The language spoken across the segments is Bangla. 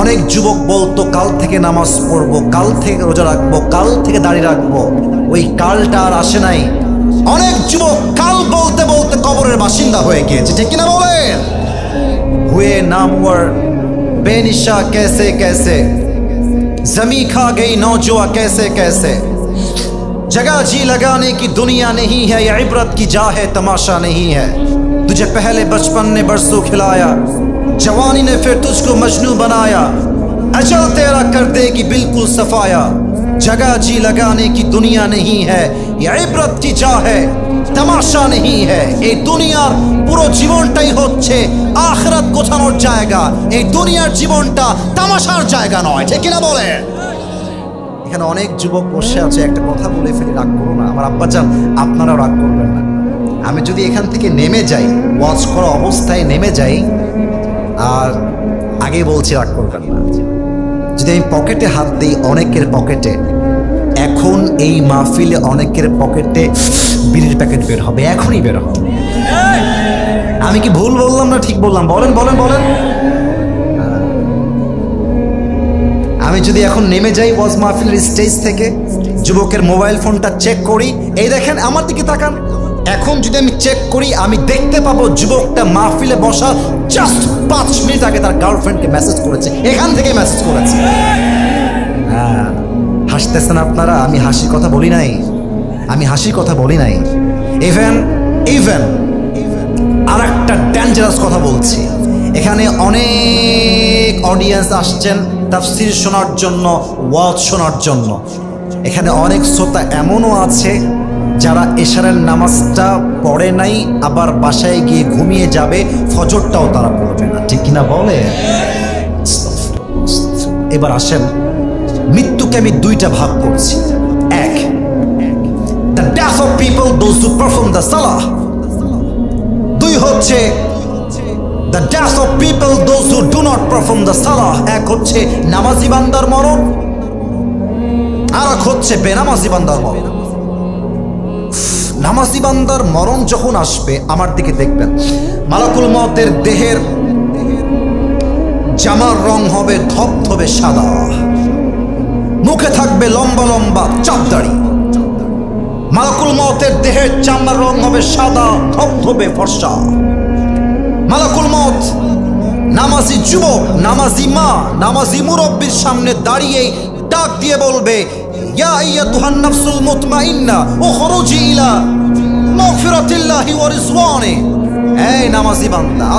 অনেক যুবক বলতো কাল থেকে নামাজ পড়বো কাল থেকে রোজা রাখবো কাল থেকে দাড়ি রাখবো ওই কালটা আর আসে নাই অনেক যুবক কাল বলতে বলতে কবরের বাসিন্দা হয়ে গিয়েছে ঠিক কিনা বলেন हुए नामवर बेनिशा कैसे कैसे जमी खा गई नौजुआ कैसे कैसे जगह जी लगाने की दुनिया नहीं है ये इबरत की जा है तमाशा नहीं है तुझे पहले बचपन ने बरसों खिलाया जवानी ने फिर तुझको मजनू बनाया अजल तेरा कर देगी बिल्कुल सफाया जगह जी लगाने की दुनिया नहीं है ये इबरत की जा है তামাশা নেই হ্যাঁ এই দুনিয়ার পুরো জীবনটাই হচ্ছে আখরাত গোছানোর জায়গা এই দুনিয়ার জীবনটা তামাশার জায়গা নয় ঠিক কিনা বলে এখানে অনেক যুবক বসে আছে একটা কথা বলে ফেলি রাগ করো না আমার আব্বা চান আপনারাও রাগ করবেন না আমি যদি এখান থেকে নেমে যাই ওয়াচ করা অবস্থায় নেমে যাই আর আগে বলছি, রাগ করবেন না। যদি আমি পকেটে হাত দিই অনেকের পকেটে, এখন এই মাহফিলে অনেকের পকেটে বিড়ির প্যাকেট বের হবে, এখনই বের হবে। আমি কি ভুল বললাম না ঠিক বললাম? বলেন বলেন বলেন। আমি যদি এখন নেমে যাই ওয়াজ মাহফিলের স্টেজ থেকে, যুবকের মোবাইল ফোনটা চেক করি, এই দেখেন, আমার দিকে তাকান। এখন যদি আমি চেক করি, আমি দেখতে পাবো যুবকটা মাহফিলে বসা জাস্ট পাঁচ মিনিট আগে তার গার্লফ্রেন্ডকে মেসেজ করেছে। এখান থেকে মেসেজ করেছে। হ্যাঁ হাসতেছেন আপনারা, আমি হাসির কথা বলি নাই। আমি হাসির কথা বলি নাই। ইভেন ইভেন আর একটা ডেঞ্জারাস কথা বলছি। এখানে অনেক অডিয়েন্স আসছেন তাফসির শোনার জন্য, ওয়াজ শোনার জন্য। এখানে অনেক শ্রোতা এমনও আছে যারা এশারের নামাজটা পড়ে নাই, আবার বাসায় গিয়ে ঘুমিয়ে যাবে, ফজরটাও তারা পড়বে না। ঠিক কিনা বলে? এবার আসেন, মৃত্যুকে আমি দুইটা ভাগ করছি। এক দ্য অফ পিপল পারফর্ম দুই হচ্ছে the of people do not perform এক হচ্ছে আর এক হচ্ছে, বেনামাজি বান্দার মরণ। নামাজি বান্দার মরণ যখন আসবে, আমার দিকে দেখবেন। মালাকুল মতের দেহের জামার রং হবে ধবধবে সাদা। মুখে থাকবে লম্বা লম্বা চাপদাড়ি। মালাকুল মতের দেহের চামড়ার রং হবে সাদা, ধবধবে ফর্সা। মালাকুল মত নামাজি যুবক, নামাজি মা, নামাজি মুরব্বীর সামনে দাঁড়িয়ে ডাক দিয়ে বলবে ইয়া মুতমাইন্না উখরুজি ইলা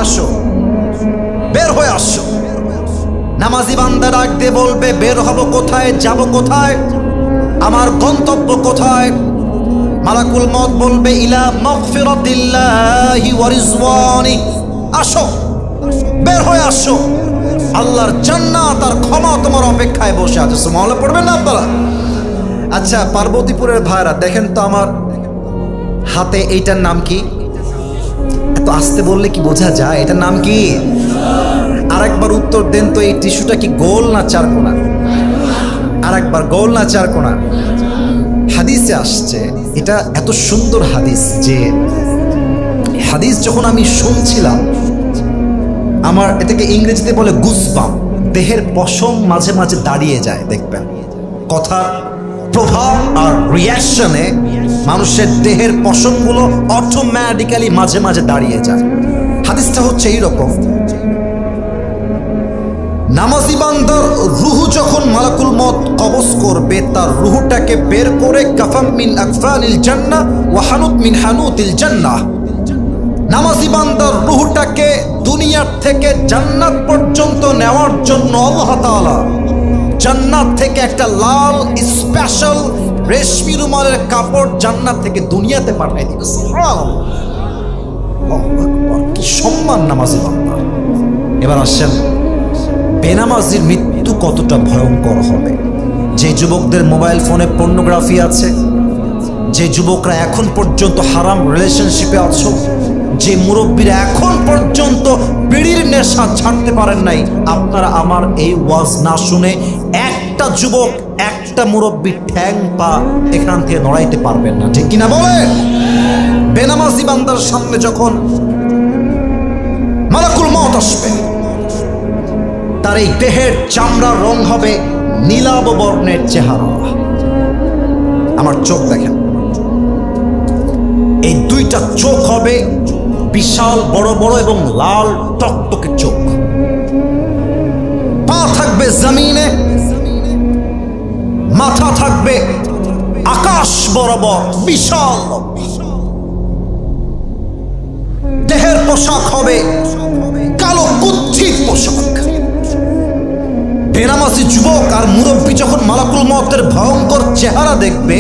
আসো। বের হয়ে আসো। বলবে, বের হব কোথায়? যাব কোথায়? আমার গন্তব্য কোথায়? মালাকুল মত বলবে, ইলা আসো। বের হয়ে আসো। আল্লাহর জান্নাত আর ক্ষমা তোমার অপেক্ষায় বসে আছে। সুবহানাল্লাহ, পড়বেন না আপনারা? আচ্ছা পার্বতীপুরের ভাইরা, দেখেন তো আমার হাতে এইটার নাম কি? এত আসতে বললে কি বোঝা যায়? এটার নাম কি? আরেকবার উত্তর দেন তো, এই টিস্যুটা কি গোল না চার কোনা? আরেকবার গোল না চার কোনা? হাদিসে আসছে, এটা এত সুন্দর হাদিস যে হাদিস যখন আমি শুনছিলাম, আমার এটাকে ইংরেজিতে বলে গুসবাম দেহের পশম মাঝে মাঝে দাঁড়িয়ে যায়, দেখবেন। কথা প্রভাব আর রিয়াকশনে মানুষের দেহের পশমগুলো অটোমেটিক্যালি মাঝে মাঝে দাঁড়িয়ে যায়। হাদিসটা হচ্ছে এইরকম। নামাজি বান্দার রুহু যখন মালাকুল মত কবজ করবে, তার রুহুটাকে বের করে কাফাম মিন আকফালিল জান্নাহ ওয়া হানুত মিন হানুতিল জান্নাহ নামাজি বান্দার রুহুটাকে দুনিয়ার থেকে জান্নাত পর্যন্ত নেওয়ার জন্য আল্লাহ তাআলা জান্নাত থেকে একটা লাল স্পেশাল রেশমি রুমালের কাপড় জান্নাত থেকে দুনিয়াতে পাঠাই দিবে। কি সম্মান নামাজি বান্দা। এবার আসেন, বেনামাজির মৃত্যু কতটা ভয়ঙ্কর হবে। যে যুবকদের মোবাইল ফোনে পর্নোগ্রাফি আছে, যে যুবকরা এখন পর্যন্ত হারাম রিলেশনশিপে আছো, যে মুরব্বীরা এখন পর্যন্ত বিড়ির নেশা ছাড়তে পারেন নাই, আপনারা আমার এই ওয়াজ না শুনে একটা যুবক, একটা মুরব্বী ঠ্যাং পা এখান থেকে নড়াইতে পারবেন না। ঠিক কিনা বলেন বেনামাজি বান্দার সামনে যখন মালাকুল মত আসবে, তার এই দেহের চামড়ার রং হবে নীলাব বর্ণের চেহারা। আমার চোখ দেখেন। এই দুইটা চোখ হবে বিশাল, বড় বড় এবং লাল, টকটকে চোখ। পা থাকবে জমিনে মাথা থাকবে আকাশ বরাবর, বিশাল। দেহের পোশাক হবে কালো কুচ্ছিত পোশাক। বেনামাসি যুবক আর মুরব্বী যখন মালাকুল মতের ভয়ঙ্কর চেহারা দেখবে,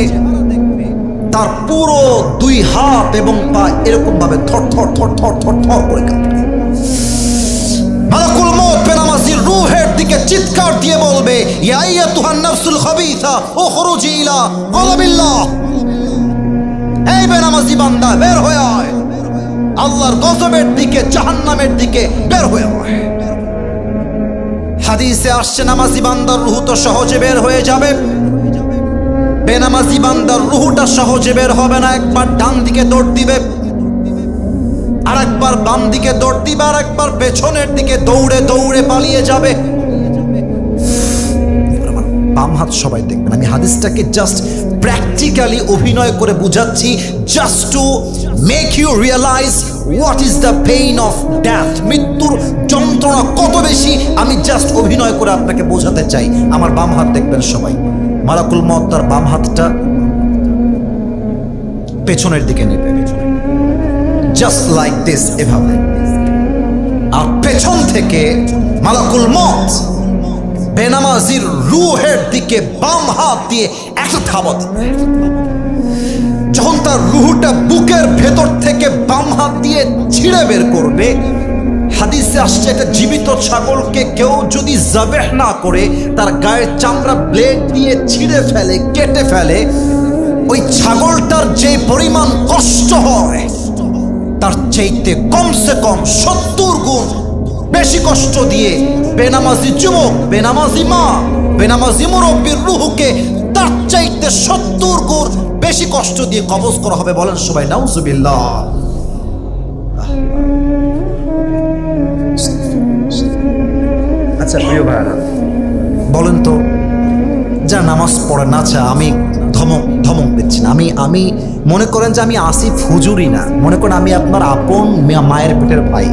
তার পুরো দুই হাত এবং পা এরকম ভাবে থর থর থর থর থর থর করে কাঁপবে। দিকে চিৎকার দিয়ে বলবে, ইয়া আইয়াতুহান নাফসুল খাবিসা উখরুজি ইলা গলাবিল্লাহ এই বেনামাজি বান্দা, বের হয়ে আয়। আল্লাহর গজবের দিকে, জাহান্নামের দিকে বের হয়ে আয়। হাদিসে আসছে, নামাজি বান্দার রুহু তো সহজে বের হয়ে যাবে। বেনামাজি বান্দার রুহুটা সহজে বের হবে না, একবার ডান দিকে দৌড় দিবে। আর একবার বাম দিকে দৌড় দিবে আর একবার পেছনের দিকে দৌড়ে দৌড়ে পালিয়ে যাবে। বাম হাত সবাই দেখবেন। আমি হাদিসটাকে জাস্ট প্র্যাকটিক্যালি অভিনয় করে বুঝাচ্ছি just to make you realize what is the pain of death মৃত্যুর যন্ত্রণা কত বেশি, আমি জাস্ট অভিনয় করে আপনাকে বোঝাতে চাই। আমার বাম হাত দেখবেন সবাই। মালাকুল মত তার বাম হাতটা পেছনের দিকে নেবে। জাস্ট লাইক দিস এভাবে। আর পেছন থেকে মালাকুল মত বেনামাজির রুহের দিকে বাম হাত দিয়ে একটা থাবা দিবে যখন তার রুহুটা বুকের ভেতর থেকে বাম হাত দিয়ে ছিঁড়ে বের করবে, হাদিসে আসছে একটা জীবিত ছাগলকে কেউ যদি জাবেহ না করে, তার গায়ের চামড়া ব্লেড দিয়ে ছিঁড়ে ফেলে, কেটে ফেলে, ওই ছাগলটার যে পরিমাণ কষ্ট হয়, তার চাইতে কমসে কম সত্তর গুণ বেশি কষ্ট দিয়ে, বেনামাজি যুবক, বেনামাজি মা, বেনামাজি মুরব্বীর রুহুকে তার চাইতে সত্তর গুণ বেশি কষ্ট দিয়ে কবজ করা হবে বলেন সবাই, নাউজুবিল্লাহ। আচ্ছা প্রিয় ভাইরা বলেন তো যা নামাজ পড়ে না আচ্ছা আমি ধমক ধমক দিচ্ছি না। আমি আমি মনে করেন যে আমি আসিফ হুজুরি না। মনে করেন আমি আপনার আপন মায়ের পেটের ভাই,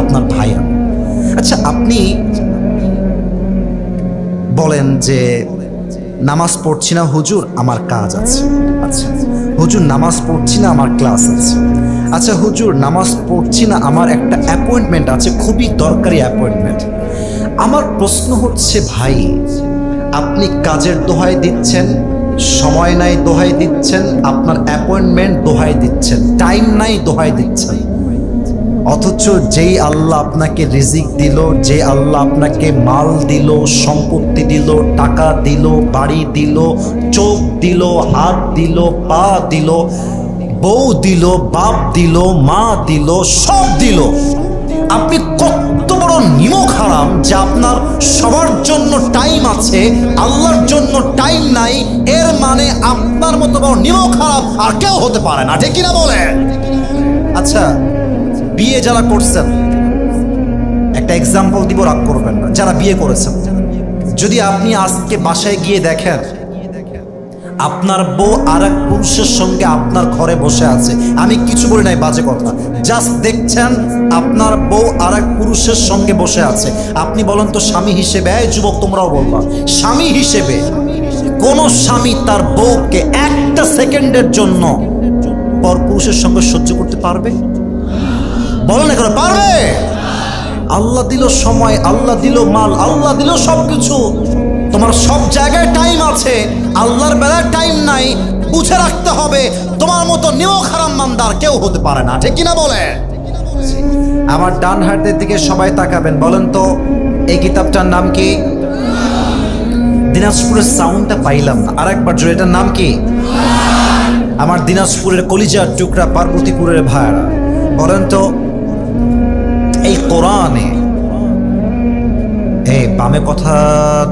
আপনার ভাই আমি। আচ্ছা আপনি বলেন যে নামাজ পড়ছি না, হুজুর, আমার কাজ আছে। আচ্ছা হুজুর, নামাজ পড়ছি না, আমার ক্লাস আছে। আচ্ছা হুজুর, নামাজ পড়ছি না, আমার একটা অ্যাপয়েন্টমেন্ট আছে, খুবই দরকারি অ্যাপয়েন্টমেন্ট আমার প্রশ্ন হচ্ছে, ভাই, আপনি কাজের দোহাই দিচ্ছেন, সময় নাই দোহাই দিচ্ছেন, আপনার অ্যাপয়েন্টমেন্ট দোহাই দিচ্ছেন টাইম নাই দোহাই দিচ্ছেন। অথচ যেই আল্লাহ আপনাকে রিজিক দিল যে আল্লাহ আপনাকে মাল দিল, সম্পত্তি দিল, টাকা দিল, বাড়ি দিল, চোখ দিল, হাত দিল, পা দিল, বউ দিল, বাপ দিল, মা দিল, সব দিল। আপনি কত বড় নিমক হারাম যে আপনার সবার জন্য টাইম আছে, আল্লাহর জন্য টাইম নাই, এর মানে আপনার মতো বড় নিমক হারাম আর কেউ হতে পারে না। ঠিক কিনা বলেন? আচ্ছা বিয়ে যারা করছেন, একটা এক্সাম্পল দিব, রাগ করবেন না। যারা বিয়ে করেছেন, যদি আপনি আজকে বাসায় গিয়ে দেখেন, আপনার বউ আর এক পুরুষের সঙ্গে আপনার ঘরে বসে আছে। আমি কিছু বলি নাই, বাজে কথা। জাস্ট দেখছেন, আপনার বউ আর এক পুরুষের সঙ্গে বসে আছে। আপনি বলেন তো, স্বামী হিসেবে যুবক, তোমরাও বলবা, স্বামী হিসেবে কোন স্বামী তার বউকে একটা সেকেন্ডের জন্য পর পুরুষের সঙ্গে সহ্য করতে পারবে? বলো না পারবে? আল্লাহ দিল সময়, আল্লাহ দিল মাল, আল্লাহ দিল সবকিছু। তোমার সব জায়গায় টাইম আছে, আল্লাহর বেলায় টাইম নাই, বুঝে রাখতে হবে, তোমার মতো নিও খারাম মান্দার কেউ হতে পারে না, ঠিক কিনা বলে? আমার ডান হাতের দিকে সবাই তাকাবেন, বলেন তো, এই কিতাবটার নাম কি? দিনাজপুরের সাউন্ডটা পাইলাম না আর একবার জোরে, এটার নাম কি? আমার দিনাজপুরের কলিজার টুকরা পার্বতীপুরের ভাইয়ারা, বলেন তো কোরআনে। এই বামে কথা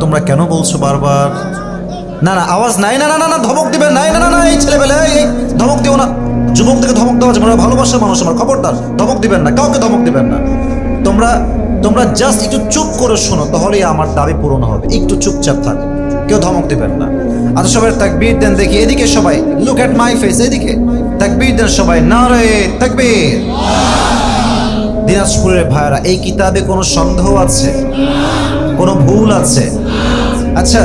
তোমরা কেন বলছো বারবার? না না, আওয়াজ নাই, না না না না, ধমক দিবে, নাই, না না না, এই ছেলেবেলে, এই ধমক দিও না। যুবক থেকে ধমক দেওয়া যাবে ভালোবাসার মানুষ আমার খবরদার, ধমক দিবেন না, কাউকে ধমক দিবেন না। তোমরা তোমরা জাস্ট একটু চুপ করে শোনো, তাহলেই আমার দাবি পূরণ হবে। একটু চুপচাপ থাকো, কেউ ধমক দিবেন না। আচ্ছা সবাই তাকবীর দেন দেখি, এদিকে সবাই লুক অ্যাট মাই ফেস এদিকে। তাকবীর দেন সবাই না রে তাকবীর। দিনাজপুরের ভাইরা এই কিতাবে কোনো সন্দেহ আছে? কোনো ভুল আছে? আচ্ছা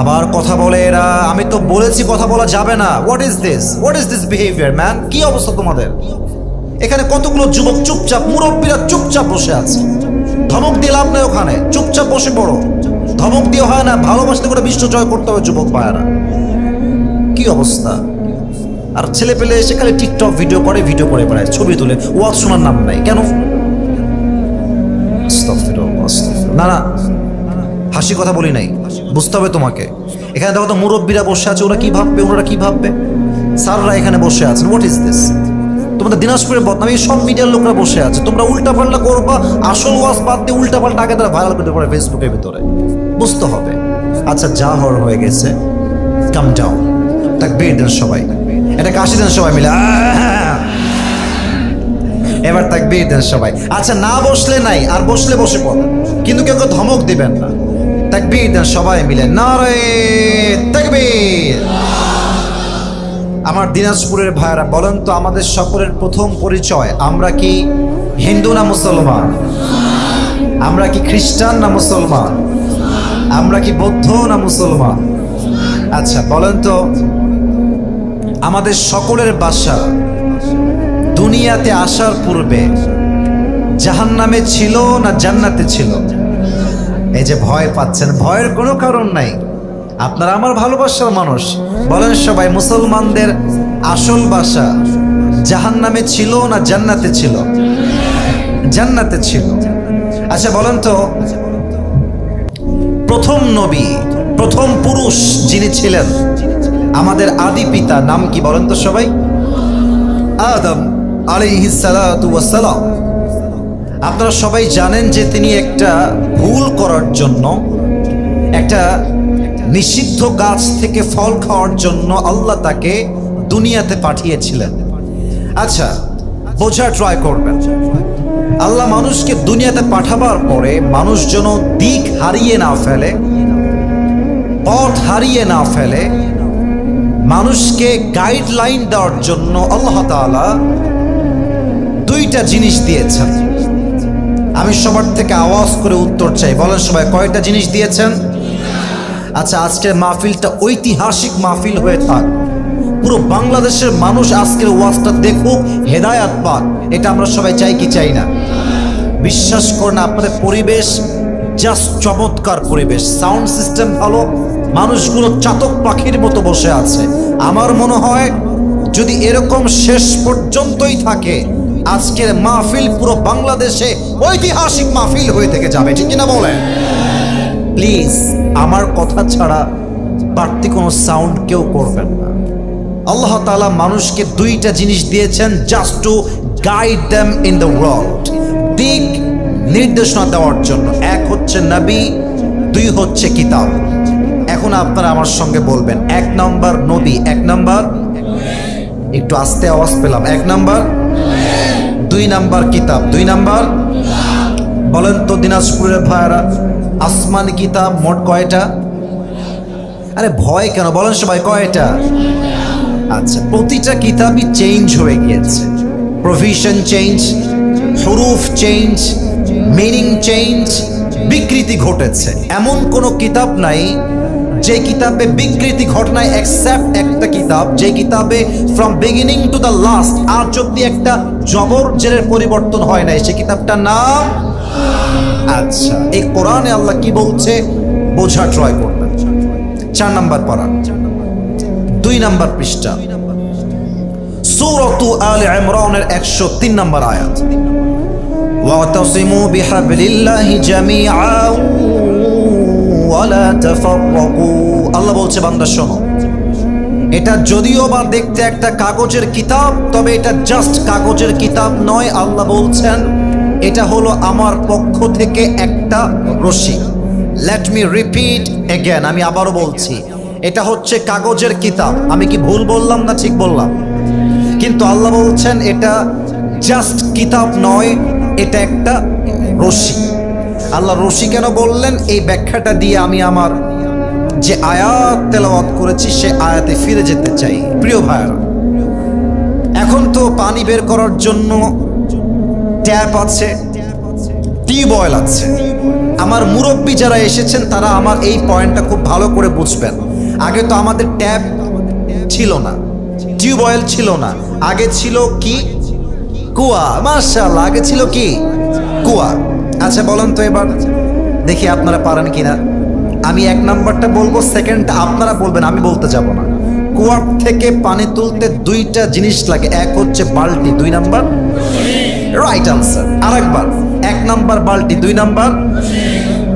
আবার কথা বলে এরা, আমি তো বলেছি কথা বলা যাবে না। What is this what is this behaviour man কি অবস্থা তোমাদের? এখানে কতগুলো যুবক চুপচাপ, মুরব্বীরা চুপচাপ বসে আছে। ধমক দিয়ে লাভ নেই ওখানে, চুপচাপ বসে পড়ো। ধমক দিয়ে হয় না, ভালোবাসতে করে বিশ্ব জয় করতে হবে যুবক ভাইয়ারা। কি অবস্থা? আর ছেলে পেলে এসে খালি টিকটক ভিডিও করে ভিডিও করে বেড়ায়, ছবি তুলে। ওয়াজ শোনার নাম নাই। কেন। না না, হাসি কথা বলি নাই। বুঝতে হবে তোমাকে। এখানে দেখো তো মুরব্বীরা বসে আছে, ওরা কি ভাববে, ওনারা কি ভাববে? স্যাররা এখানে বসে আছেন। হোয়াট ইজ দিস তোমাদের দিনাজপুরের বদনামি সব মিডিয়ার লোকরা বসে আছে। তোমরা উল্টা পাল্টা করবা, আসল ওয়াজ বাদ দিয়ে উল্টা পাল্টা আগে তারা ভাইরাল করতে পারে ফেসবুকের ভিতরে। বুঝতে হবে। আচ্ছা যা হওয়ার হয়ে গেছে। কাম ডাউন তাকবীর দেন সবাই। এটা কাশি দেন সবাই মিলে! এবার তাকবীর দেন সবাই। আচ্ছা না বসলে নাই, আর বসলে বসে পড়। কিন্তু কেউ কেউ ধমক দিবেন না। তাকবীর দেন সবাই মিলে। নারে তাকবীর। আমার দিনাজপুরের ভাইরা বলেন তো আমাদের সকলের প্রথম পরিচয়, আমরা কি হিন্দু না মুসলমান? আমরা কি খ্রিস্টান না মুসলমান? আমরা কি বৌদ্ধ না মুসলমান? আচ্ছা বলেন তো আমাদের সকলের বাসা দুনিয়াতে আসার পূর্বে জাহান্নামে ছিল না জান্নাতে ছিল? এই যে ভয় পাচ্ছেন, ভয়ের কোনো কারণ নাই। আপনারা আমার ভালোবাসার মানুষ। বলেন সবাই, মুসলমানদের আসল বাসা জাহান্নামে ছিল না জান্নাতে ছিল? জান্নাতে ছিল। আচ্ছা বলেন তো, প্রথম নবী, প্রথম পুরুষ যিনি ছিলেন আমাদের আদি পিতা নাম কি বলেন তো সবাই? আদম আলাইহিসালাম আপনারা সবাই জানেন যে তিনি একটা ভুল করার জন্য, একটা নিষিদ্ধ গাছ থেকে ফল খাওয়ার জন্য আল্লাহ তাকে দুনিয়াতে পাঠিয়েছিলেন। আচ্ছা বোঝার ট্রাই করবেন। আল্লাহ মানুষকে দুনিয়াতে পাঠাবার পরে মানুষ যেন দিক হারিয়ে না ফেলে, পথ হারিয়ে না ফেলে মানুষকে গাইডলাইন দেওয়ার জন্য আল্লাহ তাআলা দুইটা জিনিস দিয়েছেন। আমি সবার থেকে আওয়াজ করে উত্তর চাই। বলেন সবাই, কয়টা জিনিস দিয়েছেন? আচ্ছা আজকের মাহফিলটা ঐতিহাসিক মাহফিল হয়ে থাক। পুরো বাংলাদেশের মানুষ আজকের ওয়াজটা দেখুক, হেদায়াত পাক। এটা আমরা সবাই চাই কি চাই না? বিশ্বাস করেন, আপনাদের পরিবেশ জাস্ট চমৎকার পরিবেশ। সাউন্ড সিস্টেম ভালো মানুষগুলো চাতক পাখির মতো বসে আছে। আমার মনে হয়, যদি এরকম শেষ পর্যন্তই থাকে, আজকের মাহফিল পুরো বাংলাদেশে ঐতিহাসিক মাহফিল হয়ে থেকে যাবে। ঠিক কিনা বলেন? প্লিজ, আমার কথা ছাড়া বাড়তি কোনো সাউন্ড কেউ করবেন না। আল্লাহ তালা মানুষকে দুইটা জিনিস দিয়েছেন just to guide them in the world দিক নির্দেশনা দেওয়ার জন্য। এক হচ্ছে নবী, দুই হচ্ছে কিতাব। এখন আপনারা আমার সঙ্গে বলবেন, এক নম্বর নবী, এক নম্বর? একটু আস্তে আওয়াজ পেলাম, এক নম্বর? দুই নাম্বার কিতাব, দুই নাম্বার? বলেন তো দিনাজপুরের ভাইয়ারা, আসমান কিতাব মোট কয়টা? আরে ভয় কেন? বলেন সবাই কয়টা? আচ্ছা প্রতিটা কিতাবই চেঞ্জ হয়ে গিয়েছে। প্রভিশন চেঞ্জ হরুফ চেঞ্জ মিনিং চেঞ্জ বিকৃতি ঘটেছে। এমন কোনো কিতাব নাই যে কিতাবে বিকৃতি ঘটনায় একসেপ্ট একটা কিতাব যে কিতাবে from beginning to the last আর অব্দি একটা জবর জেরের পরিবর্তন হয় নাই, সে কিতাবটা নাম আচ্ছা এই কোরআনে আল্লাহ কি বলছে? বোঝা ট্রয় করবেন। চার নাম্বার পড়া। দুই নাম্বার পৃষ্ঠা। সূরাতু আলে ইমরানের 103 নাম্বার আয়াত। ওয়া তাসিমু বিহাবলিল্লাহি জামিআ। আল্লাহ বলছে, বান্দা, শোনো। এটা যদিও বা দেখতে একটা কাগজের কিতাব, তবে এটা জাস্ট কাগজের কিতাব নয়, আল্লাহ বলছেন, এটা হলো আমার পক্ষ থেকে একটা রশি। লেট মি রিপিট এগেন আমি আবারও বলছি, এটা হচ্ছে কাগজের কিতাব। আমি কি ভুল বললাম না ঠিক বললাম? কিন্তু আল্লাহ বলছেন, এটা জাস্ট কিতাব নয়, এটা একটা রশি। আল্লাহ রশি কেন বললেন? এই ব্যাখ্যাটা দিয়ে আমি আমার যে আয়াত তেলাওয়াত করেছি, সে আয়াতে ফিরে যেতে চাই। প্রিয় ভাইয়েরা, এখন তো পানি বের করার জন্য ট্যাপ আছে টিউবওয়েল আছে। আমার মুরব্বী যারা এসেছেন, তারা আমার এই পয়েন্টটা খুব ভালো করে বুঝবেন। আগে তো আমাদের ট্যাপ ছিল না টিউবওয়েল ছিল না। আগে ছিল কি? কুয়া। মার্শাল আগে ছিল কি? কুয়া। আচ্ছা বলেন তো এবার। দেখি আপনারা পারেন কিনা। আমি এক নাম্বারটা বলব সেকেন্ডটা আপনারা বলবেন, আমি বলতে যাব না। কুয়ার থেকে পানি তুলতে দুইটা জিনিস লাগে, এক হচ্ছে বালতি, দুই নাম্বার? রাইট আনসার আরেকবার, এক নাম্বার বালতি, দুই নাম্বার?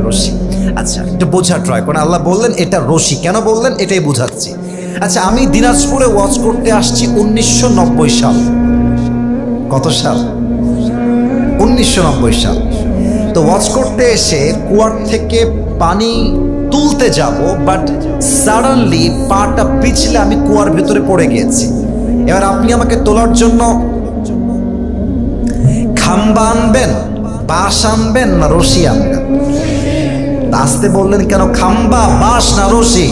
রশি। আচ্ছা একটু বোঝা ট্রাই করেন। আল্লাহ বললেন, এটা রশি। কেন বললেন? এটাই বুঝাচ্ছি। আচ্ছা আমি দিনাজপুরে ওয়াচ করতে আসছি উনিশশো নব্বই সাল। কত সাল? উনিশশো নব্বই সাল। তো ওয়াচ করতে এসে কুয়ার থেকে পানি তুলতে যাব বাট সাডেনলি পাটা পিছলে আমি কুয়ার ভেতরে পড়ে গিয়েছি। এবার আপনি আমাকে তোলার জন্য খাম্বা আনবেন, বাঁশ আনবেন না রশি আনবেন? আসতে বললেন কেন, খাম্বা, বাঁশ না রশি?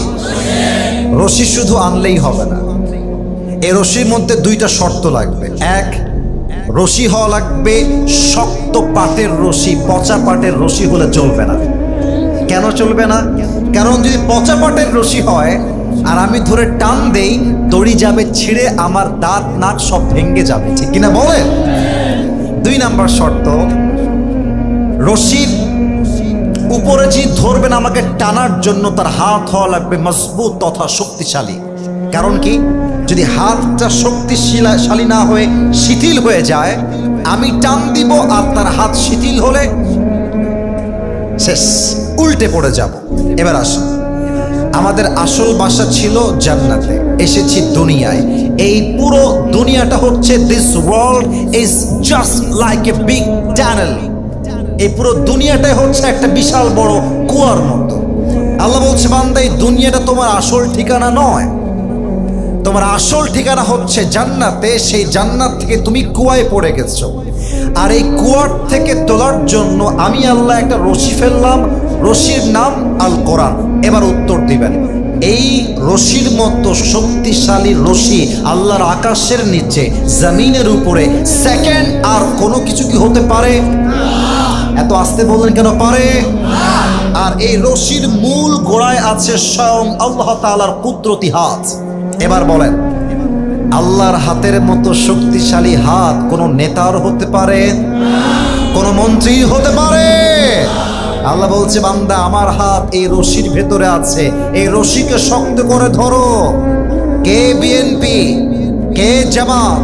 রশি শুধু আনলেই হবে না। এই রশির মধ্যে দুইটা শর্ত লাগবে। এক রশি হওয়া লাগবে, শক্ত পাটের রশি, পচা পাটের রশি হলে চলবে না। কেন চলবে না? কারণ যদি পচা পাটের রশি হয়, আর আমি ধরে টান দেই, দড়ি যাবে ছিঁড়ে, আমার দাঁত নাক সব ভেঙে যাবে। ঠিক কিনা বলে দুই নাম্বার শর্ত, রশির উপরে যে ধরবেন, আমাকে টানার জন্য তার হাত হওয়া লাগবে মজবুত তথা শক্তিশালী। কারণ কি? যদি হাতটা শক্তিশালী না হয়ে শিথিল হয়ে যায়, আমি টান দিব আর তার হাত শিথিল হলে শেষ, উল্টে পড়ে যাব। এবার আসুন। আমাদের আসল বাসা ছিল জান্নাতে। এসেছি দুনিয়ায়। এই পুরো দুনিয়াটা হচ্ছে this world is just like a big tunnel এই পুরো দুনিয়াটাই হচ্ছে একটা বিশাল বড় কুয়ার মতো। আল্লাহ বলছে, বান্দা, এই দুনিয়াটা তোমার আসল ঠিকানা নয়। তোমার আসল ঠিকানা হচ্ছে জান্নাতে, সেই জান্নাত থেকে তুমি কুয়ায় পড়ে গেছো। আর এই কুয়ার থেকে তোলার জন্য আমি আল্লাহ একটা রশি ফেললাম, রশির নাম আল কোরআন। এবার উত্তর দিবেন। এই রশির মতো শক্তিশালী রশি আল্লাহর আকাশের নিচে, জমিনের উপরে, সেকেন্ড আর কোনো কিছু কি হতে পারে? এত আসতে বললেন কেন পারে? আর এই রশির মূল গোড়ায় আছে স্বয়ং আল্লাহ তালার কুদরতি হাত। এবার বলেন, আল্লাহর হাতের মতো শক্তিশালী হাত কোন নেতার হতে পারে? কোন মন্ত্রী হতে পারে? আল্লাহ বলছে, বান্দা, আমার হাত এই রশির ভেতরে আছে। এই রশিকে শক্ত করে ধরো। কে বিএনপি কে জামাত,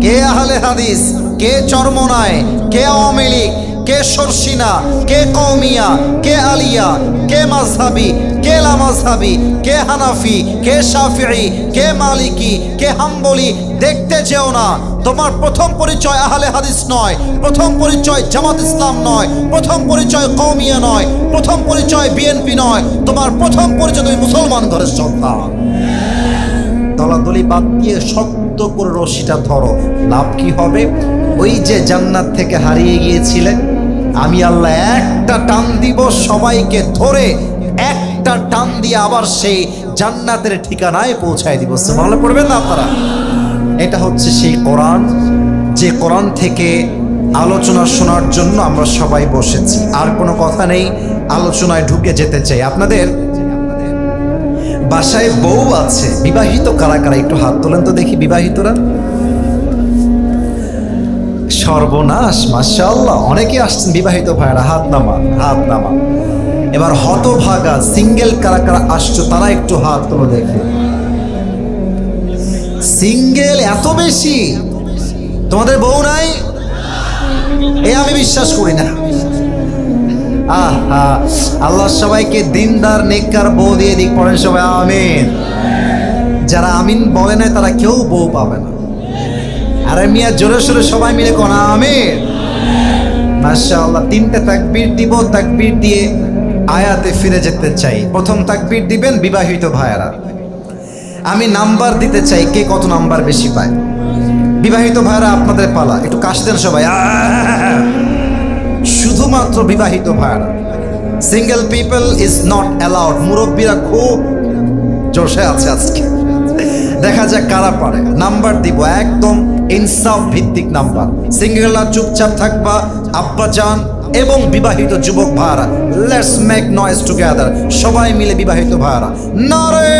কে আহলে হাদিস, কে চরমনায়, কে আওয়ামী লীগ কে সরসিনা, কে কৌমিয়া কে আলিয়া, কে মাঝহাবি কে লামাজহাবি কে হানাফি, কে শাফিঈ, কে মালিকি, কে হাম্বলি, দেখতে যেও না। তোমার প্রথম পরিচয় আহলে হাদিস নয়, প্রথম পরিচয় জামাত ইসলাম নয়, প্রথম পরিচয় কৌমিয়া নয়, প্রথম পরিচয় বিএনপি নয়, তোমার প্রথম পরিচয় তুমি মুসলমান ঘরের সন্তান দলাদলি বাদ দিয়ে শক্ত করে রশিটা ধরো, লাভ কি হবে? ওই যে জান্নাত থেকে হারিয়ে গিয়েছিলেন, আমি আল্লাহ একটা টান দিব সবাইকে ধরে, একটা টান দিয়ে আবার সেই জান্নাতের ঠিকানায় পৌঁছায় দিব। ভালো পড়বেন না আপনারা? এটা হচ্ছে সেই কোরআন, যে কোরআন থেকে আলোচনা শোনার জন্য আমরা সবাই বসেছি। আর কোনো কথা নেই, আলোচনায় ঢুকে যেতে চাই। আপনাদের? বাসায় বউ আছে, বিবাহিত কারা কারা? একটু হাত তোলেন তো দেখি, বিবাহিতরা? সর্বনাশ, মাশাআল্লাহ। অনেকে আসছেন বিবাহিত ভাইরা হাত নামা হাত নামা এবার হতভাগা সিঙ্গেল কারা কারা আসছো, তারা একটু হাত তোলো দেখে। সিঙ্গেল এত বেশি? তোমাদের বউ নাই? এ আমি বিশ্বাস করি না। আহা, আল্লাহ সবাইকে দিনদার, নেককার বউ দিয়ে দিক, পড়েন সবাই, আমিন। যারা আমিন বলে না তারা কেউ বউ পাবে না। আরে মিয়া, জোরে সোরে সবাই মিলে কোন, আমিন। মাশাআল্লাহ, তিনটে তাকবীর দিব, তাকবীর দিয়ে আয়াতে ফিরে যেতে চাই। প্রথম তাকবীর দিবেন বিবাহিত ভাইয়ারা। আমি নাম্বার দিতে চাই, কে কত নাম্বার বেশি পায়? বিবাহিত ভাইয়ারা, আপনাদের পালা। একটু কাশ দেন সবাই! শুধুমাত্র বিবাহিত ভাইরা single people is not allowed মুরব্বীরা খুব জোশে আছে আজকে। দেখা যাক কারা পারে। নাম্বার দিব, একদম ইনসাফ ভিত্তিক নাম্বার। সিঙ্গেলরা চুপচাপ থাকবা, আব্বা যান এবং বিবাহিত যুবক ভাড়া লেটস মেক নয়েজ টুগেদার সবাই মিলে বিবাহিত ভাড়া নারে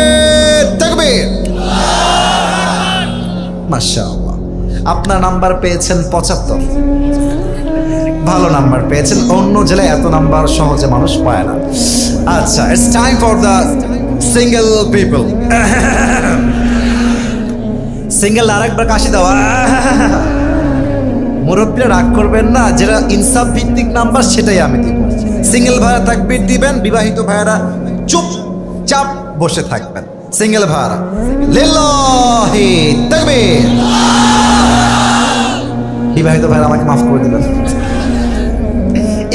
মাশাআল্লাহ। আপনার নাম্বার পেয়েছেন পঁচাত্তর। ভালো নাম্বার পেয়েছেন। অন্য জেলায় এত নাম্বার সহজে মানুষ পায় না। আচ্ছা it's time for the single people single আরেকবার কাশি দেওয়া মুরব্বীরা রাগ করবেন না, যেটা ইনসাফ ভিত্তিক নাম্বার, সেটাই আমি দিব সিঙ্গেল ভাইয়া তাকবির দিবেন, বিবাহিত ভাইয়ারা চুপ চাপ বসে থাকবেন। সিঙ্গেল ভাইয়ারা লিল্লাহি বিবাহিত ভাইয়ারা আমাকে মাফ করে দিবেন।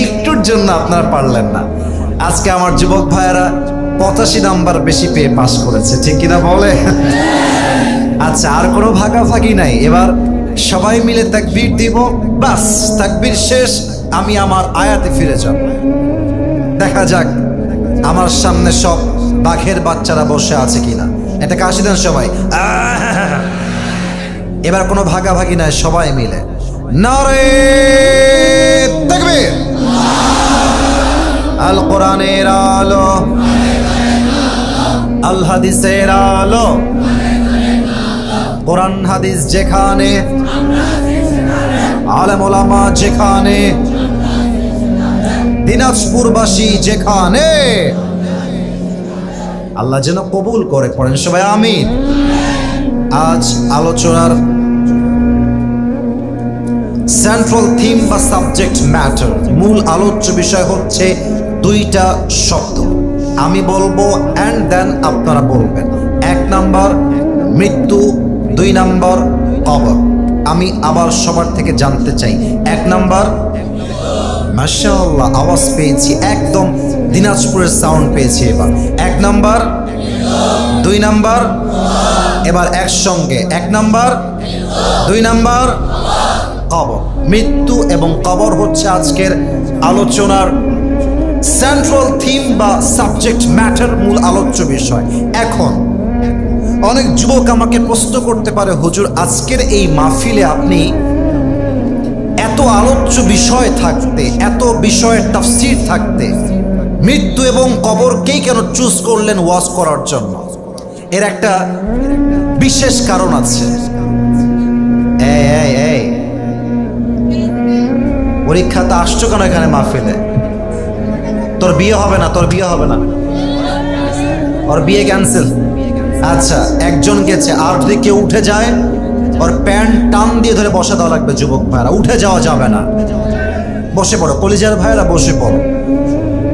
একটুর জন্য আপনারা পারলেন না। আজকে আমার যুবক ভাইয়েরা পঁচাশি নাম্বার বেশি পেয়ে পাস করেছে, ঠিক কিনা বলে? আচ্ছা আর কোনো ভাগাভাগি নাই। এবার সবাই মিলে তাকবীর দিব। বাস, তাকবীর শেষ, আমি আমার আয়াতে ফিরে যাব। দেখা যাক আমার সামনে সব বাঘের বাচ্চারা বসে আছে কিনা। এটা কাশি দেন সবাই! এবার কোনো ভাগাভাগি নাই, সবাই মিলে। নারে তাকবীর! আল কোরআনের আলো, আল হাদিসের আলো। কোরআন হাদিস যেখানে আলেম ওলামা যেখানে, দিনাজপুরবাসী যেখানে। আল্লাহ যেন কবুল করে পড়েন সবাই, আমিন। আজ আলোচনার সেন্ট্রাল থিম বা সাবজেক্ট ম্যাটার মূল আলোচ্য বিষয় হচ্ছে দুইটা শব্দ। আমি বলব অ্যান্ড দেন আপনারা বলবেন। এক নাম্বার, মৃত্যু দুই নাম্বার কবর আমি আবার সবার থেকে জানতে চাই। এক নাম্বার, মাশাআল্লাহ, আওয়াজ পেয়েছি একদম দিনাজপুরের সাউন্ড পেয়েছি এবার। এক নাম্বার, দুই নাম্বার, এবার একসঙ্গে। এক নাম্বার, দুই নাম্বার কবর মৃত্যু এবং কবর হচ্ছে আজকের আলোচনার সেন্ট্রাল থিম বা সাবজেক্ট ম্যাটার মূল আলোচ্য বিষয়। এখন অনেক যুবক আমাকে প্রশ্ন করতে পারে, হুজুর, আজকের এই মাহফিলে আপনি এত আলোচ্য বিষয় থাকতে, এত বিষয়ের তাফসির থাকতে, মৃত্যু এবং কবরকেই কেন চুজ করলেন ওয়াজ করার জন্য? এর একটা বিশেষ কারণ আছে। এই পরীক্ষাতে আসছো কেন এখানে মাহফিলে? তোর বিয়ে হবে না, তোর বিয়ে হবে না। ওর বিয়ে ক্যান্সেল আচ্ছা একজন গেছে, আর যদি কেউ উঠে যায়, ওর প্যান্ট টান দিয়ে ধরে বসা দেওয়া লাগবে যুবক ভাইরা। উঠে যাওয়া যাবে না। বসে পড়ো, কলিজার ভাইরা বসে পড়ো।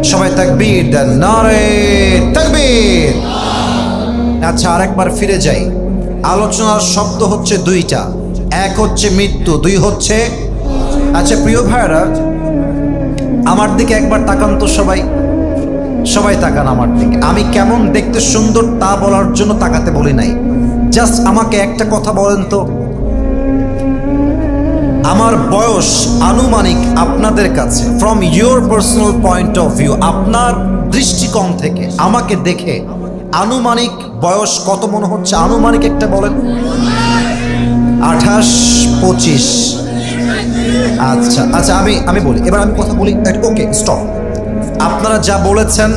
সবাই তাকবীর দেন, নারে তাকবীর। আচ্ছা আরেকবার ফিরে যাই। আলোচনার শব্দ হচ্ছে দুইটা। এক হচ্ছে মৃত্যু, দুই হচ্ছে আচ্ছা প্রিয় ভাইরা আমার দিকে একবার তাকান তো সবাই। সবাই তাকান আমার দিকে। আমি কেমন দেখতে সুন্দর তা বলার জন্য তাকাতে বলি নাই। জাস্ট আমাকে একটা কথা বলেন তো। আমার বয়স আনুমানিক আপনাদের কাছে। From your personal point of view আপনার দৃষ্টিকোণ থেকে আমাকে দেখে আনুমানিক বয়স কত মনে হচ্ছে? আনুমানিক একটা বলেন। আঠাশ, পঁচিশ। আচ্ছা আচ্ছা আমি আমি বলি। এবার আমি কথা বলি। ওকে স্টপ আপনারা যা বলেছেন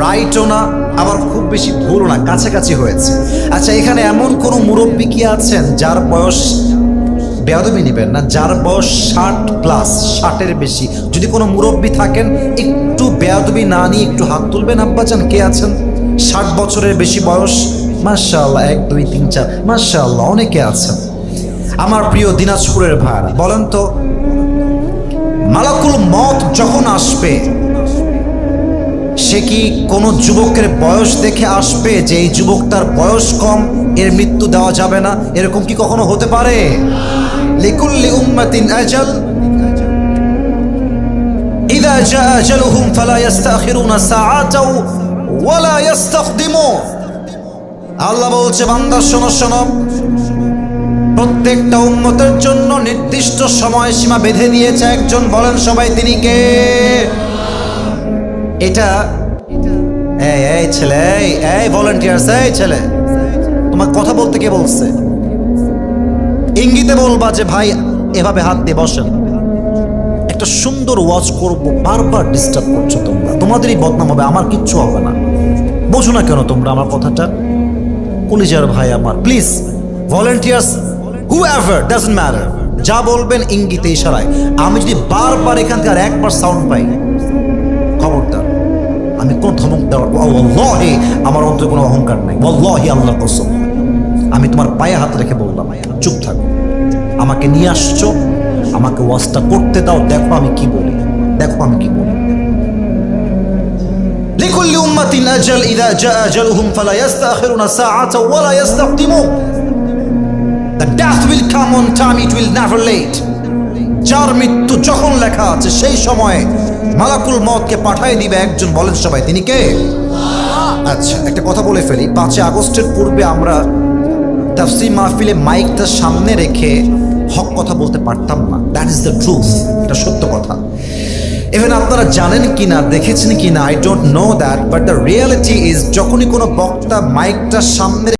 রাইটও না, আবার খুব বেশি ভুলও না, কাছাকাছি হয়েছে। আচ্ছা এখানে এমন কোনো মুরব্বী কি আছেন যার বয়স বেয়াদবি নেবেন না, যার বয়স ষাট প্লাস ষাটের বেশি? যদি কোনো মুরব্বী থাকেন, একটু বেয়াদবি না নিয়ে একটু হাত তুলবেন আব্বাচান কে আছেন? ষাট বছরের বেশি বয়স মার্শাল্লাহ এক, দুই, তিন, চার মার্শাল্লাহ অনেকে আছেন। আমার প্রিয় দিনাজপুরের ভাড়া বলেন তো, মালাকুল মত যখন আসবে সে কি কোনো যুবকের বয়স দেখে আসবে যে এই যুবকটার বয়স কম, এর মৃত্যু দেওয়া যাবে না? এরকম কি কখনো হতে পারে? লিকুল্লি উম্মাতিন আজাল। ইদা জা আজালুহুম ফালা ইস্তাখিরুনা সাআতাও ওয়ালা ইস্তাকদিমুন আল্লাহ বলছে, বান্দা, শোনো শোনো। প্রত্যেকটা উম্মতের জন্য নির্দিষ্ট সময়সীমা বেঁধে দিয়েছে একজন। বলেন সবাই, তিনি কে? এটা, এই এই ছেলে, এই এই ভলেন্টিয়ার্স এই ছেলে। তোমার কথা বলতে কে বলছে? ইঙ্গিতে বলবা যে, ভাই, এভাবে হাত দিয়ে বসেন। একটা সুন্দর ওয়াচ করব, বারবার ডিস্টার্ব করছ তোমরা। তোমাদেরই বদনাম হবে, আমার কিচ্ছু হবে না। বোঝো না কেন তোমরা আমার কথাটা? কলিজার ভাই আমার please volunteers who ever doesn't matter যা বলবেন ইঙ্গিতে ইশারায় আমি যদি বারবার এখান থেকে আর একবার সাউন্ড পাই, খবরদার। আমি কোন ধমক দেওয়ার আল্লাহে আমার অন্তরে কোনো অহংকার নাই আল্লাহি আল্লাহ কসম আমি তোমার পায়ে হাত রেখে বললাম চুপ থাকো আমাকে নিয়ে আসছো আমাকে ওয়াজটা করতে দাও দেখো আমি কি বলি দেখো আমি কি বলি لكل أمة أجل إذا جاء أجلهم فلا يستأخرون ساعة ولا يستقدمون The death will come on time, it will never late. যার মৃত্যু যখন লেখা আছে সেই সময়ে মালাকুল মতকে পাঠিয়ে দিবে একজন, বলেন সবাই, তিনি কে? আচ্ছা একটা কথা বলে ফেলি। পাঁচই আগস্টের পূর্বে আমরা তাফসি মাহফিলে মাইকটা সামনে রেখে হক কথা বলতে পারতাম না। দ্যাট ইজ দ্য ট্রুথ এটা সত্য কথা। ইভেন আপনারা জানেন কি না দেখেছেন কি না I don't know that but the reality is যখনই কোনো বক্তা মাইকটা সামনে